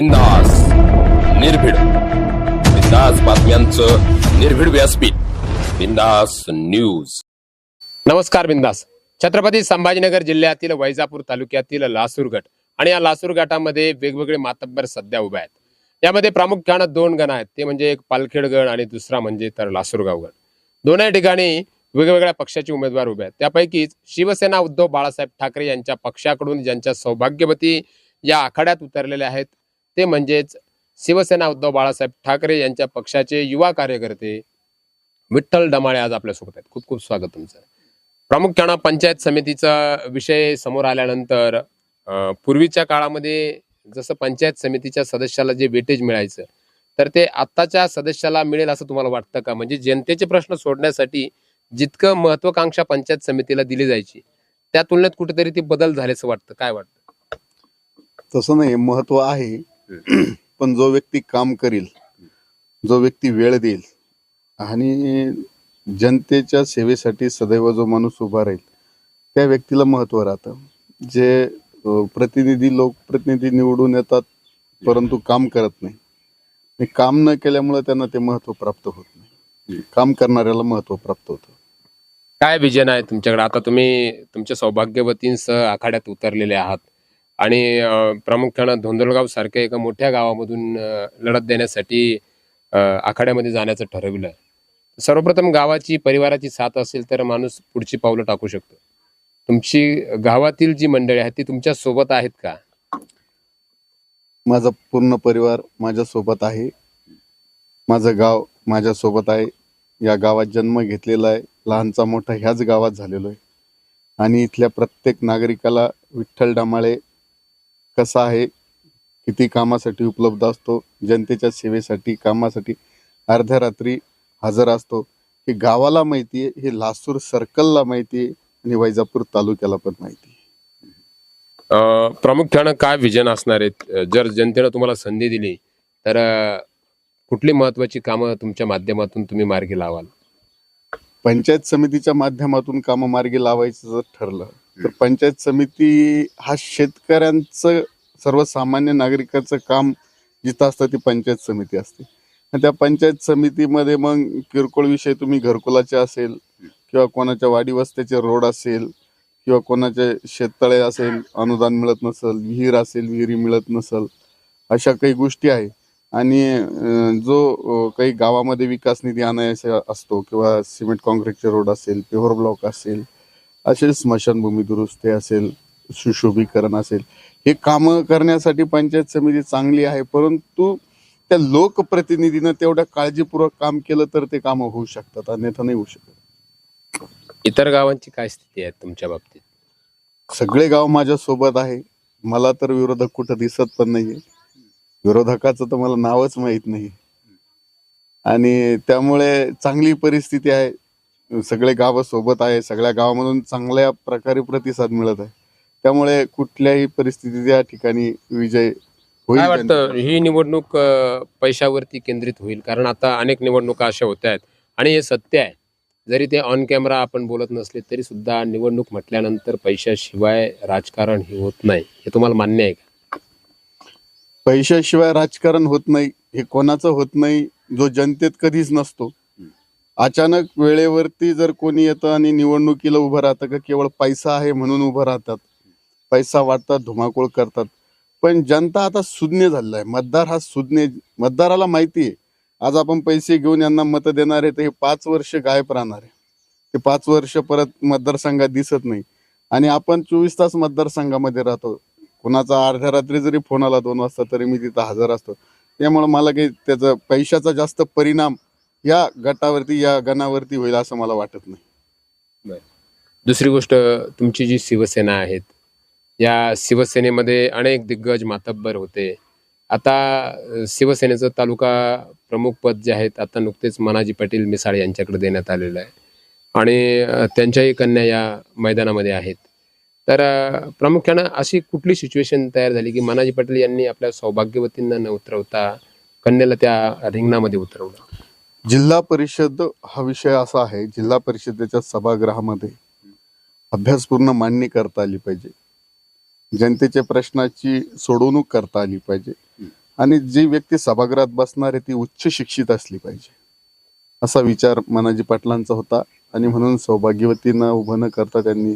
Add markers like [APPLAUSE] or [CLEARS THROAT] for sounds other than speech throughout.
बिंदास निर्भीड. बिंदास बातम्यांचं निर्भीड व्यासपीठ. बिंदास न्यूज. नमस्कार बिंदास. छत्रपती संभाजीनगर जिल्ह्यातील वैजापूर तालुक्यातील लासूर गट आणि या लासूर गटामध्ये वेगवेगळे मातब्बर सध्या उभे आहेत. यामध्ये प्रामुख्यानं दोन गण आहेत. ते म्हणजे एक पालखेड गण आणि दुसरा म्हणजे तर लासूरगाव गण. दोन्ही ठिकाणी वेगवेगळ्या पक्षाचे उमेदवार उभे आहेत. त्यापैकीच शिवसेना उद्धव बाळासाहेब ठाकरे यांच्या पक्षाकडून ज्यांच्या सौभाग्यवती या आखाड्यात उतरलेल्या आहेत ते म्हणजेच शिवसेना उद्धव बाळासाहेब ठाकरे यांच्या पक्षाचे युवा कार्यकर्ते विठ्ठल डमाळे आज आपल्यासोबत आहेत. खूप खूप स्वागत तुमचं. प्रामुख्यानं पंचायत समितीचा विषय समोर आल्यानंतर पूर्वीच्या काळामध्ये जसं पंचायत समितीच्या सदस्याला जे वेटेज मिळायचं तर ते आत्ताच्या सदस्याला मिळेल असं तुम्हाला वाटतं का? म्हणजे जनतेचे प्रश्न सोडण्यासाठी जितकं महत्वाकांक्षा पंचायत समितीला दिली जायची त्या तुलनेत कुठेतरी ती बदल झाल्याचं वाटतं? काय वाटतं? तसं नाही महत्त्व आहे. [CLEARS THROAT] पण जो व्यक्ती काम करील जो व्यक्ती वेळ देईल आणि जनतेच्या सेवेसाठी सदैव जो माणूस उभा राहील त्या व्यक्तीला महत्त्व राहतं. जे प्रतिनिधी लोकप्रतिनिधी निवडून येतात परंतु काम करत नाही. काम न केल्यामुळे त्यांना ते महत्त्व प्राप्त होत नाही. काम करणाऱ्याला महत्त्व प्राप्त होतं. काय विजन आहे तुमच्याकडे? आता तुम्ही तुमच्या सौभाग्यवतींसह आखाड्यात उतरलेले आहात. आणि प्रामुख्यानं धोंदलगाव सारख्या एका मोठ्या गावामधून लढत देण्यासाठी आखाड्यामध्ये जाण्याचं ठरविलं सर्वप्रथम गावाची परिवाराची साथ असेल तर माणूस पुढची पावलं टाकू शकतो. तुमची गावातील जी मंडळी आहेत ती तुमच्यासोबत आहेत का? माझा पूर्ण परिवार माझ्या सोबत आहे. माझं गाव माझ्या सोबत आहे. या गावात जन्म घेतलेला आहे. लहानचा मोठा ह्याच गावात झालेलो आहे. आणि इथल्या प्रत्येक नागरिकाला विठ्ठल डामाळे कसा आहे? किती कामासाठी उपलब्ध असतो? जनतेच्या सेवेसाठी कामासाठी अर्ध्या रात्री हजर असतो. हे गावाला माहिती आहे हे लासूर सर्कलला माहिती आहे आणि वैजापूर तालुक्याला पण माहिती आहे. प्रामुख्यानं काय विजन असणार आहेत? जर जनतेनं तुम्हाला संधी दिली तर कुठली महत्वाची कामं तुमच्या माध्यमातून तुम्ही मार्गी लावाल? पंचायत समितीच्या माध्यमातून कामं मार्गी लावायचं जर ठरलं तर पंचायत समिती हा शेतकऱ्यांचं सर्वसामान्य नागरिकाचं काम जिथं असतं ती पंचायत समिती असते. आणि त्या पंचायत समितीमध्ये मग किरकोळ विषय तुम्ही घरकुलाचे असेल किंवा कोणाच्या वाडी वस्त्याचे रोड असेल किंवा कोणाचे शेततळे असेल अनुदान मिळत नसेल विहीर असेल विहिरी मिळत नसेल अशा काही गोष्टी आहे. आणि जो काही गावामध्ये विकास निधी आणायचा असतो किंवा सिमेंट कॉन्क्रीटचे रोड असेल पेवर ब्लॉक असेल असे स्मशानभूमी दुरुस्ती असेल सुशोभीकरण असेल. हे कामं करण्यासाठी पंचायत समिती चांगली आहे परंतु त्या लोकप्रतिनिधीनं तेवढ्या काळजीपूर्वक काम केलं तर ते कामं होऊ शकतात अन्यथा नाही होऊ शकत. इतर गावांची काय स्थिती आहे तुमच्या बाबतीत? सगळे गाव माझ्या सोबत आहे. मला तर विरोधक कुठं दिसत पण नाहीये. विरोधकाचं तर मला नावच माहीत नाही. आणि त्यामुळे चांगली परिस्थिती आहे. सगळे गाव सोबत आहे सगळ्या गावामधून चांगल्या प्रकारे प्रतिसाद मिळत आहे. त्यामुळे कुठल्याही परिस्थितीत या ठिकाणी विजय होईल वाटतं? ही निवडणूक अं, पैशावरती केंद्रित होईल? कारण आता अनेक निवडणुका अशा होत आहेत. आणि हे सत्य आहे. जरी ते ऑन कॅमेरा आपण बोलत नसले तरी सुद्धा निवडणूक म्हटल्यानंतर पैशाशिवाय राजकारण हे होत नाही. हे तुम्हाला मान्य आहे का? पैशाशिवाय राजकारण होत नाही हे कोणाचं होत नाही जो जनतेत कधीच नसतो. अचानक वेळेवरती जर कोणी येतं आणि निवडणुकीला उभं राहतं का केवळ पैसा आहे म्हणून उभं राहतात. पैसा वाटतात धुमाकूळ करतात. पण जनता आता सुज्ञ झालेला आहे. मतदार हा सुज्ञ मतदाराला माहिती आहे. आज आपण पैसे घेऊन यांना मतं देणार आहे तर हे पाच वर्ष गायब राहणार आहे. ते पाच वर्ष परत मतदारसंघात दिसत नाही. आणि आपण चोवीस तास मतदारसंघामध्ये राहतो. कुणाचा अर्ध्या रात्री जरी फोन आला दोन वाजता तरी मी तिथं हजर असतो. त्यामुळं मला काही त्याचा पैशाचा जास्त परिणाम या गटावरती या गणावरती होईल असं मला वाटत नाही. दुसरी गोष्ट तुमची जी शिवसेना आहेत या शिवसेनेमध्ये अनेक दिग्गज मातब्बर होते. आता शिवसेनेचं तालुका प्रमुख पद जे आहेत आता नुकतेच मनाजी पाटील मिसाळ यांच्याकडे देण्यात आलेलं आहे. आणि त्यांच्याही कन्या या मैदानामध्ये आहेत. तर प्रामुख्यानं अशी कुठली सिच्युएशन तयार झाली की मनाजी पाटील यांनी आपल्या सौभाग्यवतींना न उतरवता कन्याला त्या रिंगणामध्ये उतरवलं? जिल्हा परिषद हा विषय असा आहे जिल्हा परिषदेच्या सभागृहामध्ये अभ्यासपूर्ण मांडणी करता आली पाहिजे. जनतेच्या प्रश्नाची सोडवणूक करता आली पाहिजे. आणि जी व्यक्ती सभागृहात बसणार आहे ती उच्च शिक्षित असली पाहिजे. असा विचार मनाजी पाटलांचा होता आणि म्हणून सौभाग्यवतीनं उभं न करता त्यांनी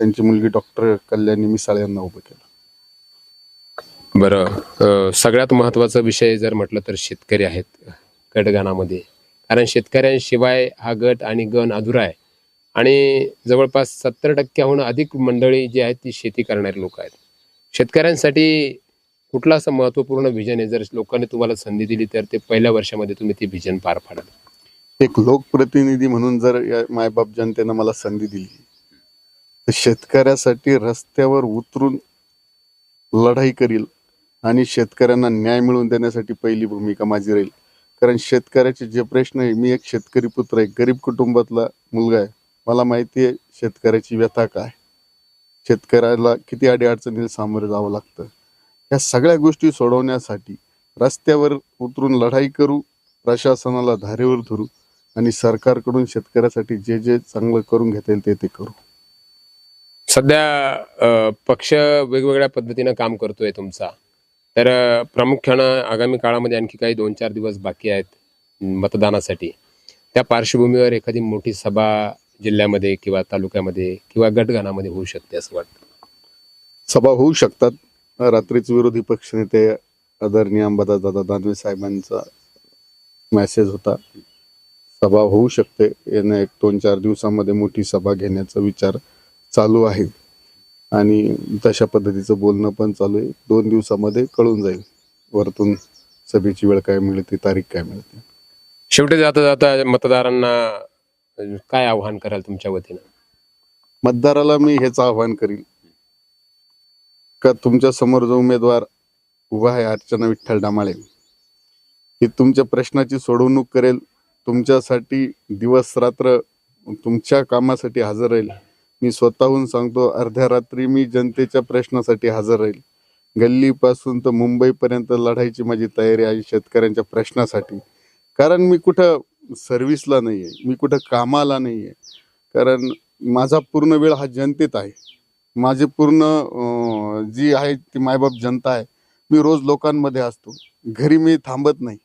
त्यांची मुलगी डॉक्टर कल्याणी मिसाळ यांना उभं केलं. बरं सगळ्यात महत्त्वाचा विषय जर म्हटलं तर शेतकरी आहेत गटगणामध्ये. कारण शेतकऱ्यांशिवाय हा गट आणि गण अधुरा आहे. आणि जवळपास सत्तर टक्क्याहून अधिक मंडळी जी आहेत ती शेती करणारी लोक आहेत. शेतकऱ्यांसाठी कुठला असं महत्त्वपूर्ण विजन आहे? जर लोकांनी तुम्हाला संधी दिली तर ते पहिल्या वर्षामध्ये तुम्ही ती विजन पार पाडाल. एक लोकप्रतिनिधी म्हणून जर मायबाप जनतेनं मला संधी दिली तर शेतकऱ्यासाठी रस्त्यावर उतरून लढाई करील आणि शेतकऱ्यांना न्याय मिळवून देण्यासाठी पहिली भूमिका माझी राहील. कारण शेतकऱ्याचे जे प्रश्न आहे मी एक शेतकरी पुत्र आहे गरीब कुटुंबातला मुलगा आहे. मला माहिती आहे शेतकऱ्याची व्यथा काय? शेतकऱ्याला किती अडीअडचणीला सामोरं जावं लागतं? या सगळ्या गोष्टी सोडवण्यासाठी रस्त्यावर उतरून लढाई करू प्रशासनाला धारेवर धरू आणि सरकारकडून शेतकऱ्यासाठी जे जे चांगलं करून घेता येईल ते ते करू. सध्या पक्ष वेगवेगळ्या पद्धतीनं काम करतोय तुमचा. तर प्रामुख्यानं आगामी काळामध्ये आणखी काही दोन चार दिवस बाकी आहेत मतदानासाठी. त्या पार्श्वभूमीवर एखादी मोठी सभा जिल्ह्यामध्ये किंवा तालुक्यामध्ये किंवा गटगणामध्ये होऊ शकते असं वाटतं? सभा होऊ शकतात. रात्रीच विरोधी पक्षनेते आदरणीय अंबादासदादा दानवे साहेबांचा मेसेज होता. सभा होऊ शकते. याने एक दोन चार दिवसामध्ये मोठी सभा घेण्याचा विचार चालू आहे. आणि तशा पद्धतीचं बोलणं पण चालू आहे. दोन दिवसामध्ये कळून जाईल वरतून सभेची वेळ काय मिळते तारीख काय मिळते. शेवटी जाता जाता मतदारांना काय आव्हान कराल तुमच्या वतीनं? मतदाराला मी हेच आवाहन करील का तुमच्यासमोर जो उमेदवार उभा आहे अर्चना विठ्ठल डामाळे ही तुमच्या प्रश्नाची सोडवणूक करेल तुमच्यासाठी दिवस रात्र तुमच्या कामासाठी हजर राहील. मी स्वतःहून सांगतो अर्ध्या रात्री मी जनतेच्या प्रश्नासाठी हजर राहील. गल्लीपासून तर मुंबईपर्यंत लढायची माझी तयारी आहे शेतकऱ्यांच्या प्रश्नासाठी. कारण मी कुठं सर्व्हिसला नाही आहे मी कुठं कामाला नाही आहे कारण माझा पूर्ण वेळ हा जनतेत आहे. माझे पूर्ण जी आहे ती मायबाप जनता आहे. मी रोज लोकांमध्ये असतो. घरी मी थांबत नाही.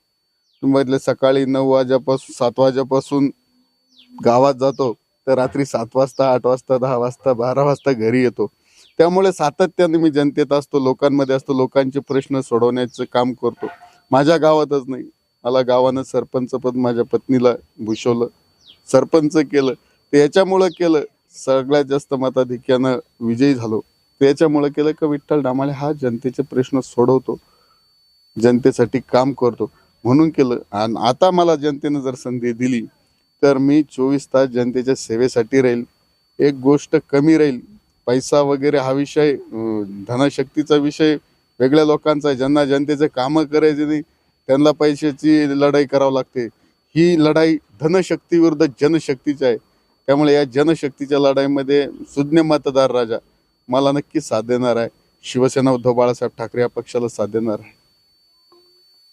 तुम्ही सकाळी नऊ वाजेपासून सात वाजेपासून गावात जातो. तर रात्री सात वाजता आठ वाजता दहा वाजता बारा वाजता घरी येतो. त्यामुळे सातत्याने मी जनतेत असतो लोकांमध्ये असतो लोकांचे प्रश्न सोडवण्याचं काम करतो. माझ्या गावातच नाही. मला गावानं सरपंच पद माझ्या पत्नीला भूषवलं सरपंच केलं. ते याच्यामुळं केलं सगळ्यात जास्त मताधिक्यानं विजयी झालो. ते याच्यामुळं केलं का विठ्ठल डामाळे हा जनतेचे प्रश्न सोडवतो. जनतेसाठी काम करतो. म्हणून केलं. आणि आता मला जनतेनं जर संधी दिली तर मी चोवीस तास जनतेच्या सेवेसाठी राहील. एक गोष्ट कमी राहील. पैसा वगैरे हा विषय धनशक्तीचा विषय वेगळ्या लोकांचा आहे. ज्यांना जनतेचं कामं करायचे नाही त्यांना पैशाची लढाई करावी लागते. ही लढाई धनशक्तीविरुद्ध जनशक्तीची आहे. त्यामुळे या जनशक्तीच्या लढाईमध्ये सुज्ञ मतदार राजा मला नक्की साथ देणार आहे. शिवसेना उद्धव बाळासाहेब ठाकरे या पक्षाला साथ देणार आहे.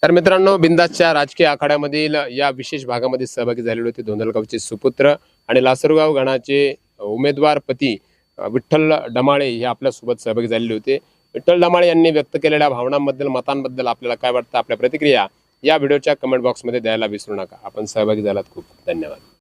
तर मित्रांनो बिंदासच्या राजकीय आखाड्यामधील या विशेष भागामध्ये सहभागी झालेले होते धोंदलगावचे सुपुत्र आणि लासरगाव गणाचे उमेदवार पती विठ्ठल डमाळे हे आपल्यासोबत सहभागी झालेले होते. विठ्ठल डमाळे यांनी व्यक्त केलेल्या भावनांबद्दल मतांबद्दल आपल्याला काय वाटतं आपल्या प्रतिक्रिया या व्हिडिओच्या कमेंट बॉक्समध्ये द्यायला विसरू नका. आपण सहभागी झालात. खूप धन्यवाद.